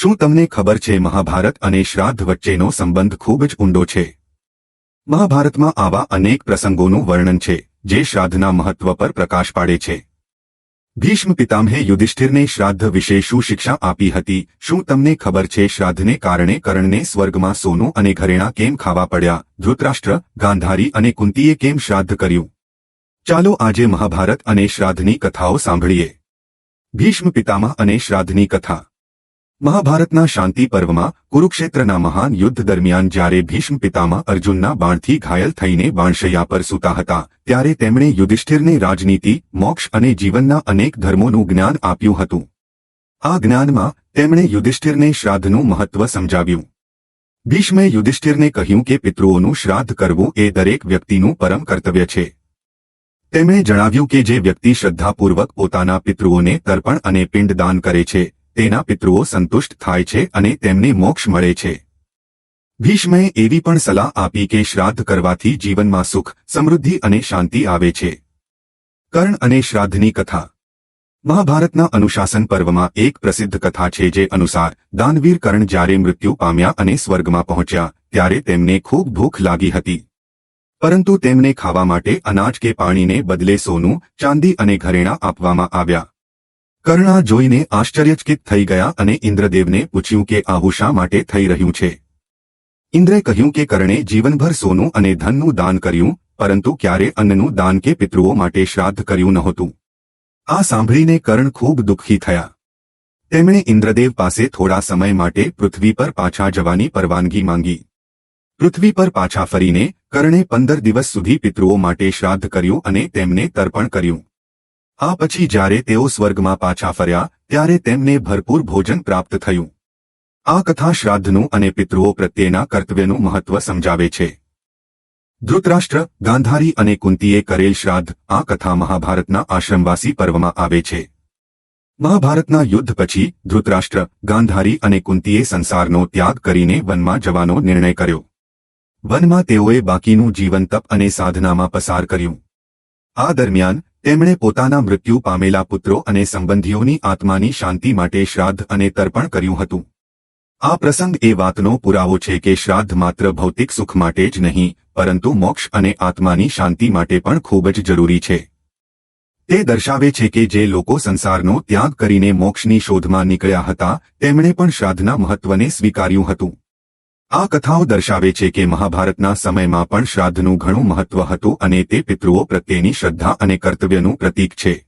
શું તમને ખબર છે મહાભારત અને શ્રાદ્ધ વચ્ચેનો સંબંધ ખૂબ જ ઊંડો છે? મહાભારતમાં આવા અનેક પ્રસંગોનું વર્ણન છે, જે શ્રાદ્ધના મહત્વ પર પ્રકાશ પાડે છે. ભીષ્મ પિતામહે યુધિષ્ઠિરને શ્રાદ્ધ વિશે શું શિક્ષા આપી હતી, શું તમને ખબર છે શ્રાદ્ધને કારણે કર્ણને સ્વર્ગમાં સોનું અને ઘરેણાં કેમ ખાવા પડ્યા, ધૃતરાષ્ટ્ર, ગાંધારી અને કુંતીએ કેમ શ્રાદ્ધ કર્યું? ચાલો આજે મહાભારત અને શ્રાદ્ધની કથાઓ સાંભળીએ. ભીષ્મ પિતામહ અને શ્રાદ્ધની કથા. મહાભારતના શાંતિ પર્વમાં કુરુક્ષેત્રના મહાન યુદ્ધ દરમિયાન જ્યારે ભીષ્મ પિતામાં અર્જુનના બાણથી ઘાયલ થઈને બાણશૈયા પર સૂતા હતા, ત્યારે તેમણે યુધિષ્ઠિરને રાજનીતિ, મોક્ષ અને જીવનના અનેક ધર્મોનું જ્ઞાન આપ્યું હતું. આ જ્ઞાનમાં તેમણે યુધિષ્ઠિરને શ્રાદ્ધનું મહત્વ સમજાવ્યું. ભીષ્મે યુધિષ્ઠિરને કહ્યું કે પિતૃઓનું શ્રાદ્ધ કરવું એ દરેક વ્યક્તિનું પરમ કર્તવ્ય છે. તેમણે જણાવ્યું કે જે વ્યક્તિ શ્રદ્ધાપૂર્વક પોતાના પિતૃઓને તર્પણ અને પિંડદાન કરે છે તેના પિતૃઓ સંતુષ્ટ થાય છે અને તેમને મોક્ષ મળે છે. ભીષ્મએ એવી પણ સલાહ આપી કે શ્રાદ્ધ કરવાથી જીવનમાં સુખ, સમૃદ્ધિ અને શાંતિ આવે છે. કર્ણ અને શ્રાદ્ધની કથા. મહાભારતના અનુશાસન પર્વમાં એક પ્રસિદ્ધ કથા છે જે અનુસાર, દાનવીર કર્ણ જ્યારે મૃત્યુ પામ્યા અને સ્વર્ગમાં પહોંચ્યા, ત્યારે તેમને ખૂબ ભૂખ લાગી હતી. પરંતુ તેમને ખાવા માટે અનાજ કે પાણીને બદલે સોનું, ચાંદી અને ઘરેણાં આપવામાં આવ્યા. કર્ણા જોઈને આશ્ચર્યચકિત થઈ ગયા અને ઇન્દ્રદેવને પૂછ્યું કે આવું માટે થઈ રહ્યું છે? ઇન્દ્રે કહ્યું કે કર્ણે જીવનભર સોનું અને ધનનું દાન કર્યું, પરંતુ ક્યારે અન્નનું દાન કે પિતૃઓ માટે શ્રાદ્ધ કર્યું નહોતું. આ સાંભળીને કર્ણ ખૂબ દુઃખી થયા. તેમણે ઇન્દ્રદેવ પાસે થોડા સમય માટે પૃથ્વી પર પાછા જવાની પરવાનગી માંગી. પૃથ્વી પર પાછા ફરીને કર્ણે પંદર દિવસ સુધી પિતૃઓ માટે શ્રાદ્ધ કર્યું અને તેમને તર્પણ કર્યું. આ પછી જ્યારે તેઓ સ્વર્ગમાં પાછા ફર્યા, ત્યારે તેમને ભરપૂર ભોજન પ્રાપ્ત થયું. આ કથા શ્રાદ્ધનું અને પિતૃઓ પ્રત્યેના કર્તવ્યનું મહત્વ સમજાવે છે. ધૃતરાષ્ટ્ર, ગાંધારી અને કુંતીએ કરેલ શ્રાદ્ધ આ કથા મહાભારતના આશ્રમવાસી પર્વમાં આવે છે. મહાભારતના યુદ્ધ પછી, ધૃતરાષ્ટ્ર, ગાંધારી અને કુંતીએ સંસારનો ત્યાગ કરીને વનમાં જવાનો નિર્ણય કર્યો. વનમાં તેઓએ બાકીનું જીવન તપ અને સાધનામાં પસાર કર્યું. આ દરમિયાન, તેમણે પોતાના મૃત્યુ પામેલા પુત્રો અને સંબંધીઓની આત્માની શાંતિ માટે શ્રાદ્ધ અને તર્પણ કર્યું હતું. આ પ્રસંગ એ વાતનો પુરાવો છે કે શ્રાદ્ધ માત્ર ભૌતિક સુખ માટે જ નહીં, પરંતુ મોક્ષ અને આત્માની શાંતિ માટે પણ ખૂબ જ જરૂરી છે. તે દર્શાવે છે કે જે લોકો સંસારનો ત્યાગ કરીને મોક્ષની શોધમાં નીકળ્યા હતા, તેમણે પણ શ્રાદ્ધના મહત્વને સ્વીકાર્યું હતું. આ કથાઓ દર્શાવે છે કે મહાભારતના સમયમાં પણ શ્રાદ્ધનું ઘણું મહત્વ હતું અને તે પિતૃઓ પ્રત્યેની શ્રદ્ધા અને કર્તવ્યનું પ્રતીક છે.